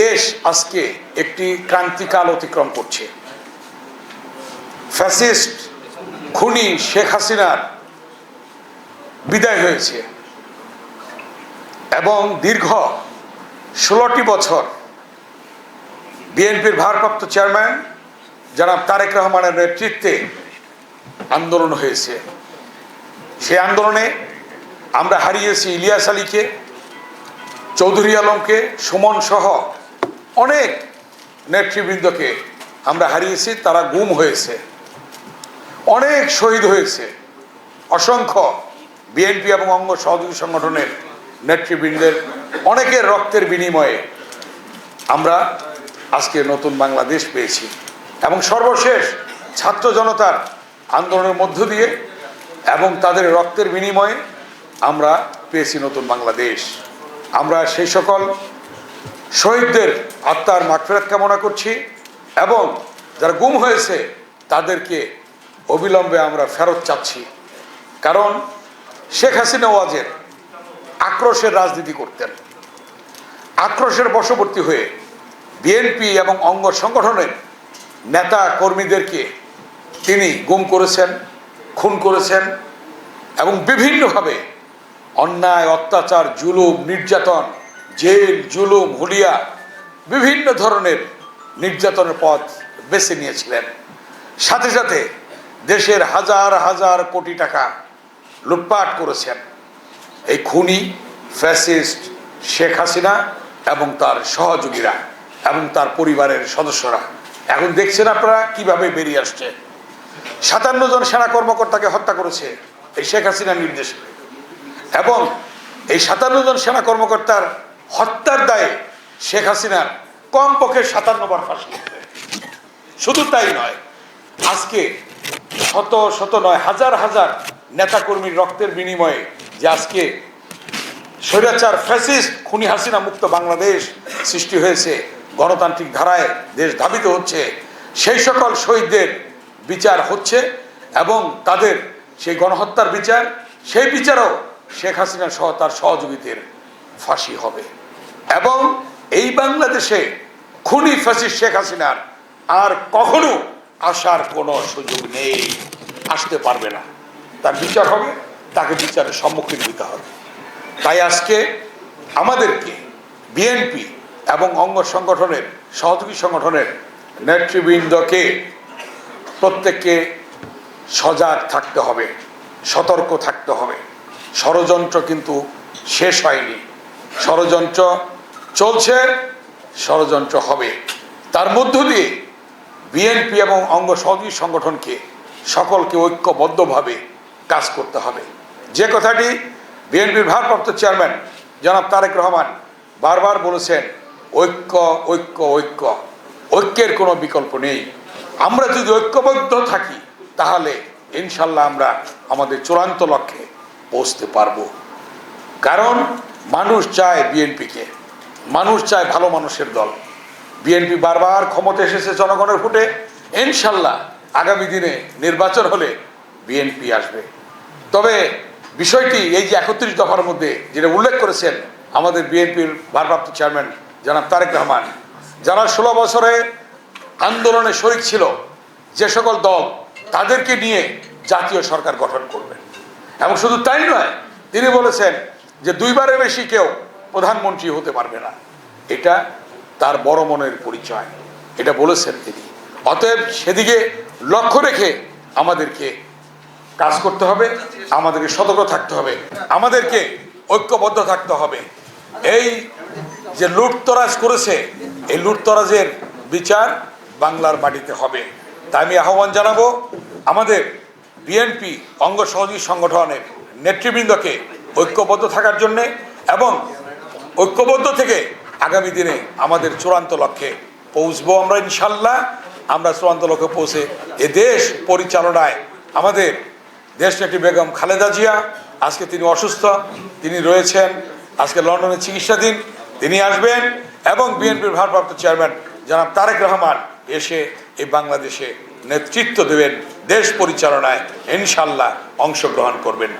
দেশ আজকে একটি ক্রান্তিকাল অতিক্রম করছে। ফ্যাসিস্ট খুনি শেখ হাসিনার বিদায় হয়েছে। এবং দীর্ঘ ষোলোটি বছর বিএনপির ভারপ্রাপ্ত চেয়ারম্যান জনাব তারেক রহমানের নেতৃত্বে আন্দোলন হয়েছে। সেই আন্দোলনে আমরা হারিয়েছি ইলিয়াস আলীকে, চৌধুরী আলমকে, সুমন সহ অনেক নেতৃবৃন্দকে আমরা হারিয়েছি, তারা গুম হয়েছে। অনেক শহীদ হয়েছে। অসংখ্য বিএনপি এবং অঙ্গ সহযোগী সংগঠনের নেতৃবৃন্দের অনেকের রক্তের বিনিময়ে আমরা আজকে নতুন বাংলাদেশ পেয়েছি এবং সর্বশেষ ছাত্র জনতার আন্দোলনের মধ্য দিয়ে এবং তাদের রক্তের বিনিময়ে আমরা পেয়েছি নতুন বাংলাদেশ। আমরা সেই সকল শহীদদের আত্মার মাগফেরাত কামনা করছি এবং যারা গুম হয়েছে, তাদেরকে অবিলম্বে আমরা ফেরত চাচ্ছি। কারণ শেখ হাসিনা ওয়াজের আক্রোশের রাজনীতি করতেন। আক্রোশের বশবর্তী হয়ে বিএনপি এবং অঙ্গ সংগঠনের নেতা কর্মীদেরকে তিনি গুম করেছেন, খুন করেছেন এবং বিভিন্নভাবে অন্যায়, অত্যাচার, জুলুম, নির্যাতন জেল, জুলুম, হুলিয়া বিভিন্ন ধরনের নির্যাতনের পথ বেছে নিয়েছিলেন। সাথে সাথে দেশের হাজার হাজার কোটি টাকা লুটপাট করেছেন। এই খুনি ফ্যাসিস্ট শেখ হাসিনা এবং তার সহযোগীরা এবং তার পরিবারের সদস্যরা। এখন দেখছেন আপনারা কীভাবে বেরিয়ে আসছে। সাতান্ন জন সেনা কর্মকর্তাকে হত্যা করেছে এই শেখ হাসিনার নির্দেশে। এবং এই সাতান্ন জন সেনা কর্মকর্তার হত্যার দায়ে শেখ হাসিনার কমপক্ষে সাতান্ন বার ফাঁসি শুধু তাই নয়, আজকে শত শত নয়, হাজার হাজার নেতাকর্মীর রক্তের বিনিময়ে যে আজকে স্বৈরাচার ফ্যাসিস্ট খুনি হাসিনা মুক্ত বাংলাদেশ সৃষ্টি হয়েছে, গণতান্ত্রিক ধারায় দেশ ধাবিত হচ্ছে, সেই সকল শহীদদের বিচার হচ্ছে এবং তাদের সেই গণহত্যার বিচার, সেই বিচারও শেখ হাসিনা সহ তার সহযোগীদের ফাঁসি হবে। এবং এই বাংলাদেশে খুনি ফ্যাসিস্ট শেখ হাসিনার আর কখনো আসার কোনো সুযোগ নেই। আসতে পারবে না। তার বিচার হবে, তাকে বিচারের সম্মুখীন দিতে হবে। তাই আজকে আমাদেরকে বিএনপি এবং অঙ্গ সংগঠনের, সহযোগী সংগঠনের নেতৃবৃন্দকে প্রত্যেককে সজাগ থাকতে হবে, সতর্ক থাকতে হবে। ষড়যন্ত্র কিন্তু শেষ হয়নি। ষড়যন্ত্র চলছে, ষড়যন্ত্র হবে। তার মধ্য দিয়ে বিএনপি এবং অঙ্গ সহযোগী সংগঠনকে সকলকে ঐক্যবদ্ধভাবে কাজ করতে হবে। যে কথাটি বিএনপির ভারপ্রাপ্ত চেয়ারম্যান জনাব তারেক রহমান বারবার বলেছেন, ঐক্য ঐক্য ঐক্য, ঐক্যের কোনো বিকল্প নেই। আমরা যদি ঐক্যবদ্ধ থাকি, তাহলে ইনশাল্লাহ আমরা আমাদের চূড়ান্ত লক্ষ্যে পৌঁছতে পারব। কারণ মানুষ চায় বিএনপিকে মানুষ চায় ভালো মানুষের দল। বিএনপি বারবার ক্ষমতা এসেছে জনগণের ভোটে। ইনশাল্লাহ আগামী দিনে নির্বাচন হলে বিএনপি আসবে। তবে বিষয়টি এই যে একত্রিশ দফার মধ্যে যেটা উল্লেখ করেছেন আমাদের বিএনপির ভারপ্রাপ্ত চেয়ারম্যান জনাব তারেক রহমান, যারা ষোলো বছরে আন্দোলনে শরিক ছিল, যে সকল দল তাদেরকে নিয়ে জাতীয় সরকার গঠন করবেন এবং শুধু তাই নয়, তিনি বলেছেন যে দুইবারের বেশি কেউ প্রধানমন্ত্রী হতে পারবে না। এটা তার বড় মনের পরিচয়। এটা বলেছেন তিনি। অতএব সেদিকে লক্ষ্য রেখে আমাদেরকে কাজ করতে হবে, আমাদেরকে সতর্ক থাকতে হবে, আমাদেরকে ঐক্যবদ্ধ থাকতে হবে। এই যে লুটতরাজ করেছে, এই লুটতরাজের বিচার বাংলার মাটিতে হবে। তাই আমি আহ্বান জানাব, আমাদের বিএনপি অঙ্গ সহযোগী সংগঠনের নেতৃবৃন্দকে ঐক্যবদ্ধ থাকার জন্যে এবং ঐক্যবদ্ধ থেকে আগামী দিনে আমাদের চূড়ান্ত লক্ষ্যে পৌঁছবো আমরা ইনশাল্লাহ। আমরা চূড়ান্ত লক্ষ্যে পৌঁছে এ দেশ পরিচালনায় আমাদের দেশ দেশনেত্রী বেগম খালেদা জিয়া, আজকে তিনি অসুস্থ, তিনি রয়েছেন, আজকে লন্ডনে চিকিৎসাধীন, তিনি আসবেন এবং বিএনপির ভারপ্রাপ্ত চেয়ারম্যান জনাব তারেক রহমান এসে এই বাংলাদেশে নেতৃত্ব দেবেন, দেশ পরিচালনায় ইনশাল্লাহ অংশগ্রহণ করবেন।